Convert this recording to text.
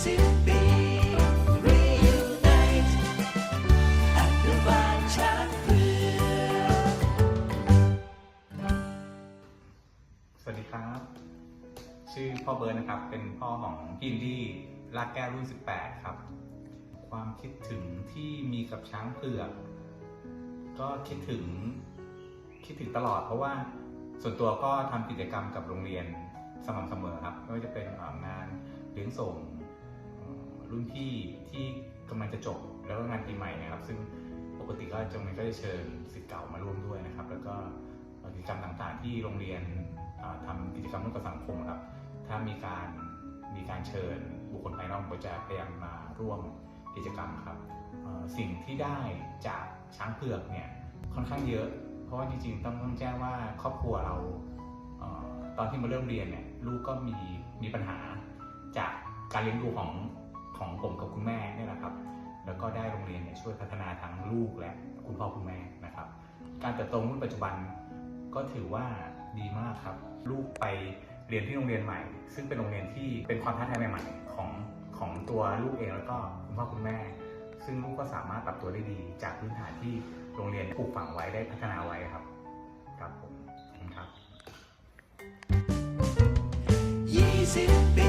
20 ปี Reunite อนุบาลช้างเผือกสวัสดีครับ ชื่อพ่อเบิร์ดนะครับ เป็นพ่อของพี่อินดี้ลากแก้วรุ่น 18 ครับ ความคิดถึงที่มีกับช้างเผือก ก็คิดถึงคิดถึงตลอดเพราะว่าส่วนตัวก็ทำกิจกรรมกับโรงเรียนสม่ำเสมอครับไม่ว่าจะเป็นเอ่องานเลี้ยงส่ง รุ่นพี่ที่กำลังจะจบแล้วก็งานปีใหม่นะครับ ซึ่งปกติก็จะมันก็จะเชิญสิทธิ์เก่ามาร่วมด้วยนะครับ แล้วก็กิจกรรมต่างๆ ที่โรงเรียนอ่าทำกิจกรรมร่วมกับสังคมครับ ถ้ามีการมีการเชิญบุคคลภายนอกก็จะพยายามมาร่วมกิจกรรมครับสิ่งที่ได้จากช้างเผือกเนี่ยค่อนข้างเยอะ เพราะว่าจริงๆต้องต้องแจ้งว่าครอบครัวเราตอนที่มาเริ่มเรียนเนี่ยลูกก็มีมีปัญหาจากการเลี้ยงดูของ ของผมกับคุณแม่เนี่ยแหละครับ แล้วก็ได้โรงเรียนเนี่ยช่วยพัฒนาทั้งลูกและคุณพ่อคุณแม่นะครับ การเติบโตรุ่นปัจจุบันก็ถือว่าดีมากครับ ลูกไปเรียนที่โรงเรียนใหม่ ซึ่งเป็นโรงเรียนที่เป็นความท้าทายใหม่ๆของของตัวลูกเองแล้วก็คุณพ่อคุณแม่ ซึ่งลูกก็สามารถปรับตัวได้ดี จากพื้นฐานที่โรงเรียนปลูกฝังไว้ได้พัฒนาไว้ครับ ครับผมครับ 20